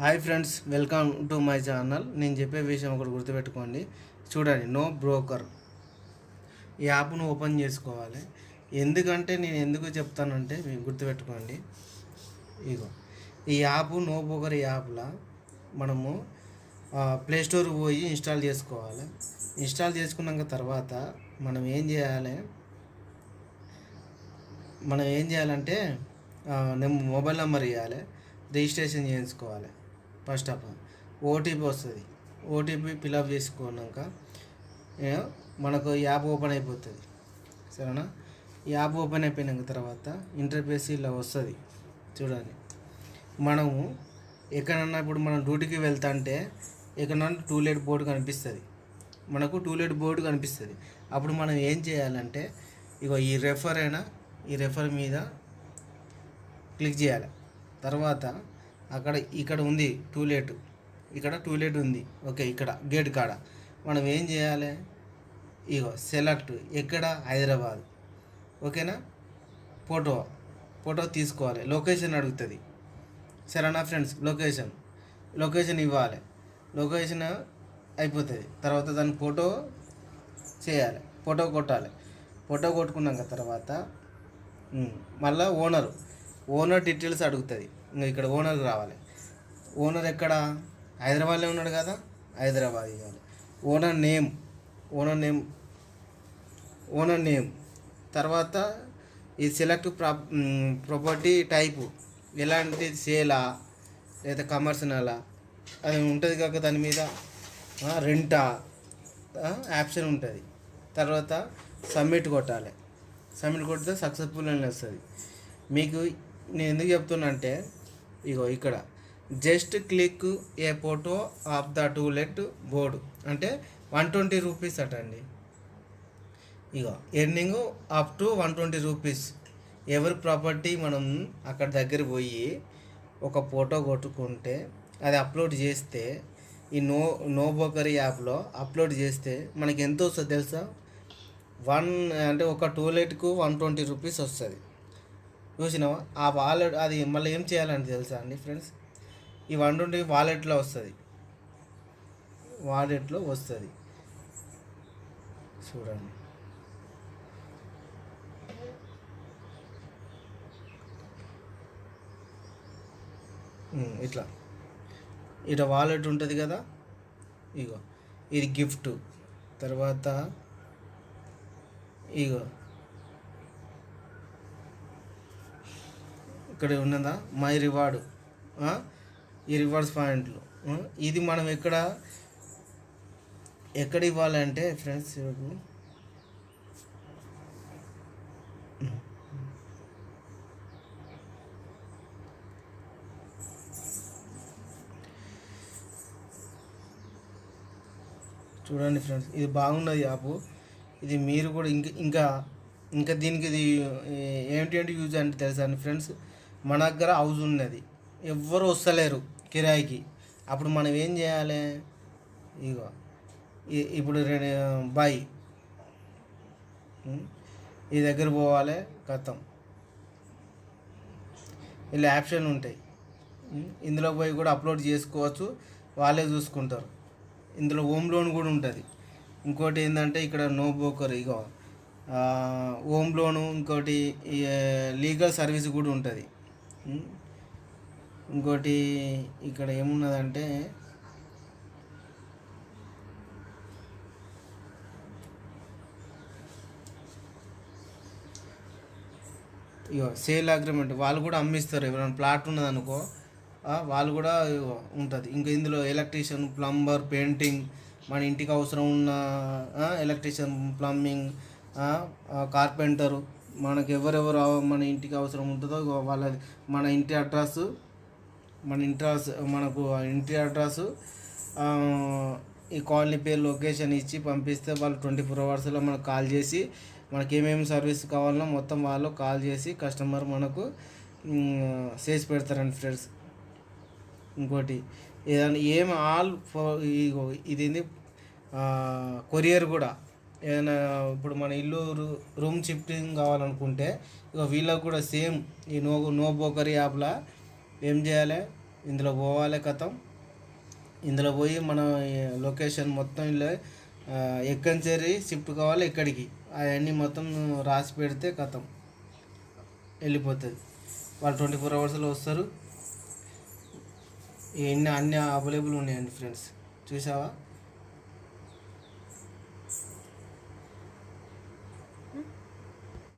Hi friends welcome to my channel నేను చెప్పే విషయం ఒకటి గుర్తుపెట్టుకోండి. చూడండి నో బ్రోకర్ ఈ యాప్ను ఓపెన్ చేసుకోవాలి. ఎందుకంటే నేను ఎందుకు చెప్తానంటే మీకు గుర్తుపెట్టుకోండి. ఇగో ఈ యాప్ నో బ్రోకర్ యాప్లో మనము ప్లే స్టోర్ పోయి ఇన్స్టాల్ చేసుకోవాలి. ఇన్స్టాల్ చేసుకున్నాక తర్వాత మనం ఏం చేయాలి? మనం ఏం చేయాలంటే మొబైల్ నెంబర్ ఇవ్వాలి రిజిస్ట్రేషన్ చేయించుకోవాలి. ఫస్ట్ ఆఫ్ ఆల్ ఓటీపీ వస్తుంది. ఓటీపీ ఫిలప్ చేసుకున్నాక మనకు యాప్ ఓపెన్ అయిపోతుంది. సరేనా? యాప్ ఓపెన్ అయిపోయినాక తర్వాత ఇంటర్ఫేస్ ఇలా వస్తుంది. చూడండి. మనము ఎక్కడన్నా ఇప్పుడు మనం డ్యూటీకి వెళ్తాంటే ఎక్కడన్నా టూలెట్ బోర్డు కనిపిస్తుంది. మనకు టూలెట్ బోర్డు కనిపిస్తుంది. అప్పుడు మనం ఏం చేయాలంటే ఇగో ఈ రెఫర్ అయినా ఈ రెఫర్ మీద క్లిక్ చేయాలి. తర్వాత అక్కడ ఇక్కడ ఉంది టూలెట్ ఇక్కడ టూలెట్ ఉంది. ఓకే ఇక్కడ గేట్ కాడ. మనం ఏం చేయాలి? ఇగో సెలెక్ట్ ఎక్కడ? హైదరాబాద్. ఓకేనా? ఫోటో ఫోటో తీసుకోవాలి. లొకేషన్ అడుగుతుంది. సరేనా ఫ్రెండ్స్ లొకేషన్ లొకేషన్ ఇవ్వాలి. లొకేషన్ అయిపోతుంది. తర్వాత దాని ఫోటో చేయాలి. ఫోటో కొట్టాలి. ఫోటో కొట్టుకున్నాక తర్వాత మళ్ళీ ఓనరు ఓనర్ డీటెయిల్స్ అడుగుతుంది. ఇంకా ఇక్కడ ఓనర్కి రావాలి. ఓనర్ ఎక్కడ? హైదరాబాద్లో ఉన్నాడు కదా? హైదరాబాద్ ఇవ్వాలి. Owner name. Owner name. Owner name. తర్వాత ఈ సెలెక్ట్ ప్రా ప్రాపర్టీ టైపు. ఎలాంటి సేలా? లేదా కమర్షనలా? అది ఉంటుంది కాక దాని మీద రెంటా? ఆప్షన్ ఉంటుంది. తర్వాత సబ్మిట్ కొట్టాలి. సబ్మిట్ కొడితే సక్సెస్ఫుల్ అని వస్తుంది. మీకు నేను ఎందుకు చెప్తున్నా అంటే ఇగో ఇక్కడ. Just click a photo of the to let board. అంటే వన్ ట్వంటీ రూపీస్ అటండి. ఇగో earning up to one twenty rupees. ఎవరి ప్రాపర్టీ మనం అక్కడ దగ్గర పోయి ఒక ఫోటో కొట్టుకుంటే అది అప్లోడ్ చేస్తే ఈ నో నో బోకరీ యాప్లో అప్లోడ్ చేస్తే మనకి ఎంత వస్తుంది తెలుసా? వన్ అంటే ఒక టూలెట్కు వన్ ట్వంటీ రూపీస్ వస్తుంది. చూసినావా? ఆ వాలెట్ అది మళ్ళీ ఏం చేయాలని తెలుసా అండి ఫ్రెండ్స్? ఈ వన్ ట్వంటీ వాలెట్లో వస్తుంది. వాలెట్లో వస్తుంది. చూడండి. ఇట్లా. ఇట్లా వాలెట్ ఉంటుంది కదా? ఇగో. ఇది గిఫ్ట్ తర్వాత ఇగో. ఇక్కడ ఉన్నదా? My reward. ఈ రివార్డ్స్ పాయింట్లు. ఇది మనం ఎక్కడ ఎక్కడ ఇవ్వాలంటే ఫ్రెండ్స్ ఇప్పుడు చూడండి ఫ్రెండ్స్ ఇది బాగున్నది యాప్. ఇది మీరు కూడా ఇంకా ఇంకా ఇంకా దీనికి ఇది ఏంటి అంటే యూజ్ అంటే తెలుసా అండి ఫ్రెండ్స్? మన దగ్గర హౌస్ ఉన్నది. ఎవ్వరు వస్తలేరు కిరాయికి. అప్పుడు మనం ఏం చేయాలి? ఇగో ఇప్పుడు ఇప్పుడు బాయ్ ఈ దగ్గర పోవాలి గతం ఇలా ఆప్షన్ ఉంటాయి. ఇందులో పోయి కూడా అప్లోడ్ చేసుకోవచ్చు. వాళ్ళే చూసుకుంటారు. ఇందులో హోమ్ లోన్ కూడా ఉంటుంది. ఇంకోటి ఏంటంటే ఇక్కడ నో బ్రోకర్ ఇగో హోమ్ లోను ఇంకోటి లీగల్ సర్వీస్ కూడా ఉంటుంది. ఇంకోటి ఇక్కడ ఏమున్నదంటే ఇగో సేల్ అగ్రిమెంట్ వాళ్ళు కూడా అమ్మిస్తారు. ఎవరైనా ప్లాట్ ఉన్నదనుకో వాళ్ళు కూడా ఉంటుంది. ఇంకా ఇందులో ఎలక్ట్రీషియన్ ప్లంబర్ పెయింటింగ్ మన ఇంటికి అవసరం ఉన్న ఎలక్ట్రీషియన్ ప్లంబింగ్ కార్పెంటరు మనకు ఎవరెవరు మన ఇంటికి అవసరం ఉంటుందో వాళ్ళ మన ఇంటి అడ్రస్ మన ఇంట్రాస్ మనకు ఇంటి అడ్రస్ ఈ కాలనీ పేరు లొకేషన్ ఇచ్చి పంపిస్తే వాళ్ళు ట్వంటీ ఫోర్ అవర్స్లో మనకు కాల్ చేసి మనకి ఏమేమి సర్వీస్ కావాలో మొత్తం వాళ్ళు కాల్ చేసి కస్టమర్ మనకు చేసి పెడతారండి ఫ్రెండ్స్. ఇంకోటి ఏదైనా ఏం ఆల్ ఇది కొరియర్ కూడా. ఏదైనా ఇప్పుడు మన ఇల్లు రూమ్ షిఫ్టింగ్ కావాలనుకుంటే ఇక వీళ్ళకి కూడా సేమ్ ఈ నో నో బోకరీ యాప్లో ఏం చేయాలి? ఇందులో పోవాలి కథం. ఇందులో పోయి మన లొకేషన్ మొత్తం ఇలా ఎక్కడి చేరి షిఫ్ట్ కావాలి ఎక్కడికి? అవన్నీ మొత్తం రాసి పెడితే కథం. వెళ్ళిపోతుంది. వాళ్ళు ట్వంటీ ఫోర్ అవర్స్లో వస్తారు. ఇవన్నీ అన్నీ అవైలబుల్ ఉన్నాయండి ఫ్రెండ్స్. చూసావా?